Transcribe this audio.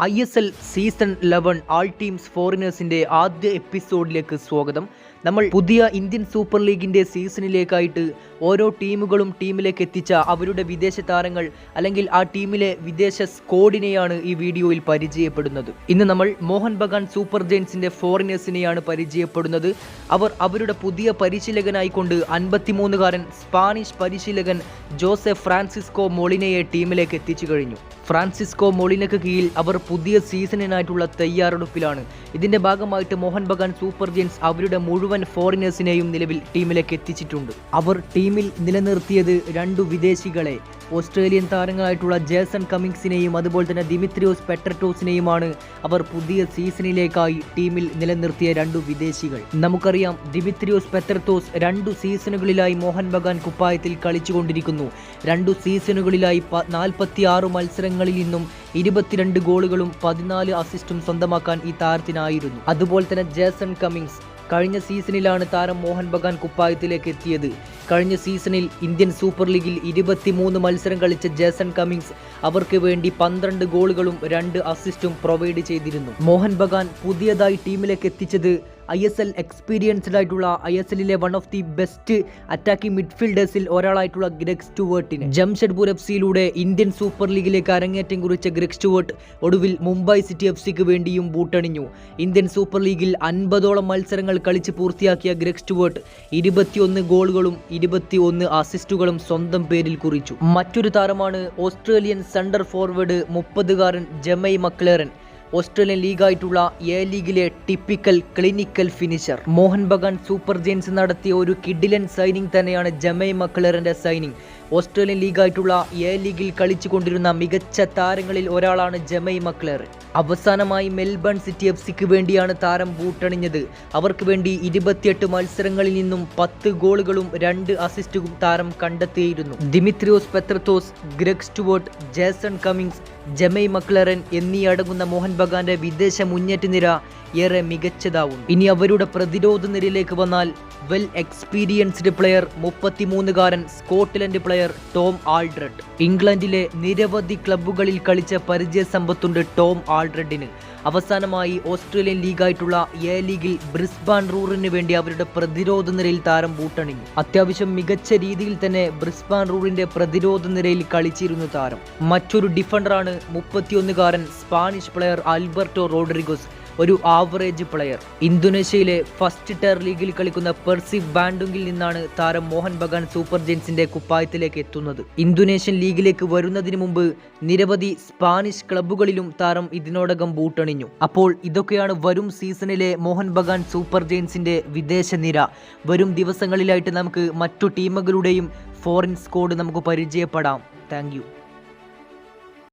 I S L season eleven all teams ഫോറിനേഴ്സിന്റെ ആദ്യ എപ്പിസോഡിലേക്ക് സ്വാഗതം. നമ്മൾ പുതിയ ഇന്ത്യൻ സൂപ്പർ ലീഗിന്റെ സീസണിലേക്കായിട്ട് ഓരോ ടീമുകളും ടീമിലേക്ക് എത്തിച്ച അവരുടെ വിദേശ താരങ്ങൾ അല്ലെങ്കിൽ ആ ടീമിലെ വിദേശ സ്കോഡിനെയാണ് ഈ വീഡിയോയിൽ പരിചയപ്പെടുന്നത്. ഇന്ന് നമ്മൾ മോഹൻ ബഗാൻ സൂപ്പർ ജെയിൻസിന്റെ ഫോറിനേഴ്സിനെയാണ് പരിചയപ്പെടുന്നത്. അവർ അവരുടെ പുതിയ പരിശീലകനായിക്കൊണ്ട് അൻപത്തിമൂന്നുകാരൻ സ്പാനിഷ് പരിശീലകൻ ജോസഫ് ഫ്രാൻസിസ്കോ മോളിനയെ ടീമിലേക്ക് എത്തിച്ചു കഴിഞ്ഞു. ഫ്രാൻസിസ്കോ മൊളിനക്ക് കീഴിൽ അവർ പുതിയ സീസണിനായിട്ടുള്ള തയ്യാറെടുപ്പിലാണ്. ഇതിന്റെ ഭാഗമായിട്ട് മോഹൻ ബഗാൻ സൂപ്പർ ജെയിൻസ് അവരുടെ മുഴുവൻ ഫോറിനേഴ്സിനെയും നിലവിൽ ടീമിലേക്ക് എത്തിച്ചിട്ടുണ്ട്. അവർ ടീമിൽ നിലനിർത്തിയത് രണ്ടു വിദേശികളെ ഓസ്ട്രേലിയൻ താരങ്ങളായിട്ടുള്ള ജേസൺ കമ്മിങ്സിനെയും അതുപോലെ തന്നെ ദിമിത്രിയോസ് പെട്രറ്റോസിനെയുമാണ് അവർ പുതിയ സീസണിലേക്കായി ടീമിൽ നിലനിർത്തിയ രണ്ടു വിദേശികൾ. നമുക്കറിയാം ദിമിത്രിയോസ് പെത്രത്തോസ് രണ്ടു സീസണുകളിലായി മോഹൻ ബഗാൻ കുപ്പായത്തിൽ കളിച്ചുകൊണ്ടിരിക്കുന്നു. രണ്ടു സീസണുകളിലായി നാൽപ്പത്തി ആറ് മത്സരങ്ങളിൽ നിന്നും ഇരുപത്തിരണ്ട് ഗോളുകളും പതിനാല് അസിസ്റ്റും സ്വന്തമാക്കാൻ ഈ താരത്തിനായിരുന്നു. അതുപോലെ തന്നെ ജേസൺ കമ്മിങ്സ് കഴിഞ്ഞ സീസണിലാണ് താരം മോഹൻ ബഗാൻ കുപ്പായത്തിലേക്ക് എത്തിയത്. കഴിഞ്ഞ സീസണിൽ ഇന്ത്യൻ സൂപ്പർ ലീഗിൽ ഇരുപത്തിമൂന്ന് മത്സരം കളിച്ച ജേസൺ കമ്മിങ്സ് അവർക്ക് വേണ്ടി പന്ത്രണ്ട് ഗോളുകളും രണ്ട് അസിസ്റ്റും പ്രൊവൈഡ് ചെയ്തിരുന്നു. മോഹൻ ബഗാൻ പുതിയതായി ടീമിലേക്ക് എത്തിച്ചത് ഐ എസ് എൽ എക്സ്പീരിയൻസ്ഡ് ആയിട്ടുള്ള I S എല്ലിലെ one of the best attacking മിഡ്ഫീൽഡേഴ്സിൽ ഒരാളായിട്ടുള്ള ഗ്രെഗ് സ്റ്റുവേർട്ടിന്. ജംഷഡ്പൂർ എഫ് സിയിലൂടെ ഇന്ത്യൻ സൂപ്പർ ലീഗിലേക്ക് അരങ്ങേറ്റം കുറിച്ച ഗ്രെഗ് സ്റ്റുവേർട്ട് ഒടുവിൽ മുംബൈ സിറ്റി എഫ് സിക്ക് വേണ്ടിയും ബൂട്ടണിഞ്ഞു. ഇന്ത്യൻ സൂപ്പർ ലീഗിൽ അൻപതോളം മത്സരങ്ങൾ കളിച്ച് പൂർത്തിയാക്കിയ ഗ്രെഗ് സ്റ്റുവേർട്ട് ഇരുപത്തിയൊന്ന് ഗോളുകളും ഇരുപത്തിയൊന്ന് അസിസ്റ്റുകളും സ്വന്തം പേരിൽ കുറിച്ചു. മറ്റൊരു താരമാണ് ഓസ്ട്രേലിയൻ സെന്റർ ഫോർവേഡ് മുപ്പതുകാരൻ ജമൈ മക്ലേറൻ. ഓസ്ട്രേലിയൻ ലീഗായിട്ടുള്ള എ ലീഗിലെ typical clinical finisher. Mohun Bagan Super Giants നടത്തിയ ഒരു കിഡിലൻ സൈനിങ് തന്നെയാണ് ജമൈ മക്ലറിന്റെ സൈനിങ്. ഓസ്ട്രേലിയൻ ലീഗായിട്ടുള്ള എ ലീഗിൽ കളിച്ചുകൊണ്ടിരുന്ന മികച്ച താരങ്ങളിൽ ഒരാളാണ് ജമൈ മക്ലർ. അവസാനമായി മെൽബൺ സിറ്റി എഫ് സിക്ക് വേണ്ടിയാണ് താരം ബൂട്ടണിഞ്ഞത്. അവർക്ക് വേണ്ടി ഇരുപത്തിയെട്ട് മത്സരങ്ങളിൽ നിന്നും പത്ത് ഗോളുകളും രണ്ട് അസിസ്റ്റും താരം കണ്ടെത്തിയിരുന്നു. Dimitrios Petratos Greg Stewart Jason Cummings Jamie Maclaren എന്നീ അടങ്ങുന്ന മോഹൻ ബഗാന്റെ വിദേശ മുന്നേറ്റ നിര ഏറെ മികച്ചതാവും ഇനി അവരുടെ പ്രതിരോധ നിരയിലേക്ക് വന്നാൽ വെൽ എക്സ്പീരിയൻസ്ഡ് പ്ലെയർ മുപ്പത്തിമൂന്നുകാരൻ സ്കോട്ട്ലൻഡ് പ്ലെയർ ടോം ആൾഡ്രഡ്. ഇംഗ്ലണ്ടിലെ നിരവധി ക്ലബ്ബുകളിൽ കളിച്ച പരിചയ സമ്പത്തുണ്ട് ടോം ആൾഡ്രഡിന്. അവസാനമായി ഓസ്ട്രേലിയൻ ലീഗായിട്ടുള്ള എ ലീഗിൽ ബ്രിസ്ബാൻ റൂറിന് വേണ്ടി അവരുടെ പ്രതിരോധ നിരയിൽ താരം ബൂട്ടണിഞ്ഞു. അത്യാവശ്യം മികച്ച രീതിയിൽ തന്നെ ബ്രിസ്ബാൻ റൂറിന്റെ പ്രതിരോധ നിരയിൽ കളിച്ചിരുന്നു താരം. മറ്റൊരു ഡിഫൻഡറാണ് മുപ്പത്തിയൊന്നുകാരൻ സ്പാനിഷ് പ്ലെയർ ആൽബർട്ടോ റോഡ്രിഗോസ്. ഒരു ആവറേജ് പ്ലെയർ. ഇന്തോനേഷ്യയിലെ ഫസ്റ്റ് ടയർ ലീഗിൽ കളിക്കുന്ന പെർസി ബാൻഡുങ്കിൽ നിന്നാണ് താരം മോഹൻ ബഗാൻ സൂപ്പർ ജെയിൻസിന്റെ കുപ്പായത്തിലേക്ക് എത്തുന്നത്. ഇന്തോനേഷ്യൻ ലീഗിലേക്ക് വരുന്നതിന് മുമ്പ് നിരവധി സ്പാനിഷ് ക്ലബ്ബുകളിലും താരം ഇതിനോടകം ബൂട്ടണിഞ്ഞു. അപ്പോൾ ഇതൊക്കെയാണ് വരും സീസണിലെ മോഹൻ ബഗാൻ സൂപ്പർ ജെയിൻസിന്റെ വിദേശ നിര. വരും ദിവസങ്ങളിലായിട്ട് നമുക്ക് മറ്റു ടീമുകളുടെയും ഫോറിൻ സ്കോഡ് നമുക്ക് പരിചയപ്പെടാം. താങ്ക്